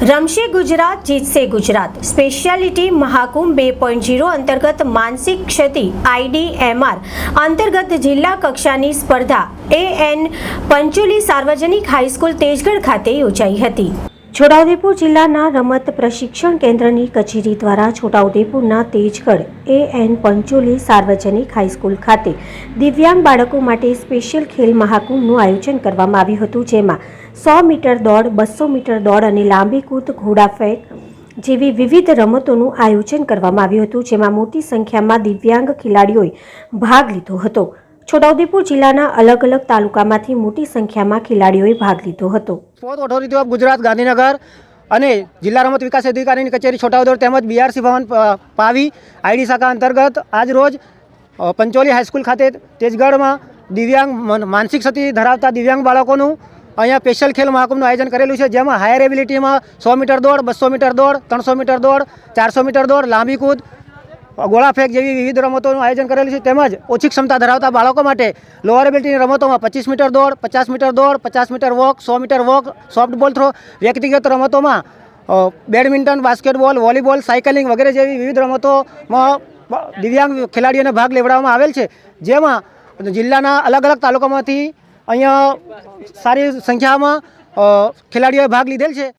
રમશે ગુજરાત, જીતશે ગુજરાત. સ્પેશિયાલિટી મહાકુંભ બે પોઈન્ટ ઝીરો અંતર્ગત માનસિક ક્ષતિ આઈડીએમઆર અંતર્ગત જિલ્લા કક્ષાની સ્પર્ધા એ એન પંચોલી સાર્વજનિક હાઈસ્કૂલ તેજગઢ ખાતે યોજાઈ હતી. છોટાઉદેપુર જિલ્લાના રમત પ્રશિક્ષણ કેન્દ્રની કચેરી દ્વારા છોટાઉદેપુરના Tejgadh A N Pancholi Sarvajanik high school ખાતે દિવ્યાંગ બાળકો માટે સ્પેશિયલ ખેલ મહાકુંભનું આયોજન કરવામાં આવ્યું હતું, જેમાં સો મીટર દોડ, બસો મીટર દોડ અને લાંબી કૂદ, ઘોડા ફેંક જેવી વિવિધ રમતોનું આયોજન કરવામાં આવ્યું હતું, જેમાં મોટી સંખ્યામાં દિવ્યાંગ ખેલાડીઓએ ભાગ લીધો હતો. છોટાઉદેપુર જિલ્લાના અલગ અલગ તાલુકામાંથી મોટી સંખ્યામાં ખેલાડીઓએ ભાગ લીધો હતો. Sport authority of Gujarat, Gandhinagar અને જિલ્લા રમત વિકાસ અધિકારીની કચેરી છોટાઉદેપુર તેમજ બીઆરસી ભવન પાવી આઈડી શાખા અંતર્ગત આજ રોજ પંચોલી હાઈસ્કૂલ ખાતે તેજગઢમાં દિવ્યાંગ મન- માનસિક ક્ષતિ ધરાવતા દિવ્યાંગ બાળકોનું અહીંયા સ્પેશિયલ ખેલ મહાકુંભનું આયોજન કરેલું છે, જેમાં હાયર એબિલિટીમાં સો મીટર દોડ બસો મીટર દોડ, ત્રણસો મીટર દોડ, ચારસો મીટર દોડ, લાંબી કૂદ ગોળા ફેંક જેવી વિવિધ રમતોનું આયોજન કરેલું છે, તેમજ ઓછી ક્ષમતા ધરાવતા બાળકો માટે લોઅર એબિલિટીની રમતોમાં પચીસ મીટર દોડ, પચાસ મીટર દોડ, પચાસ મીટર વોક સો metre walk soft ball throw વ્યક્તિગત રમતોમાં બેડમિન્ટન બાસ્કેટબોલ વોલીબોલ સાયકલિંગ વગેરે જેવી વિવિધ રમતોમાં દિવ્યાંગ ખેલાડીઓને ભાગ લેવડાવવામાં આવેલ છે, જેમાં જિલ્લાના અલગ અલગ તાલુકામાંથી અહીંયા સારી સંખ્યામાં ખેલાડીઓએ ભાગ લીધેલ છે.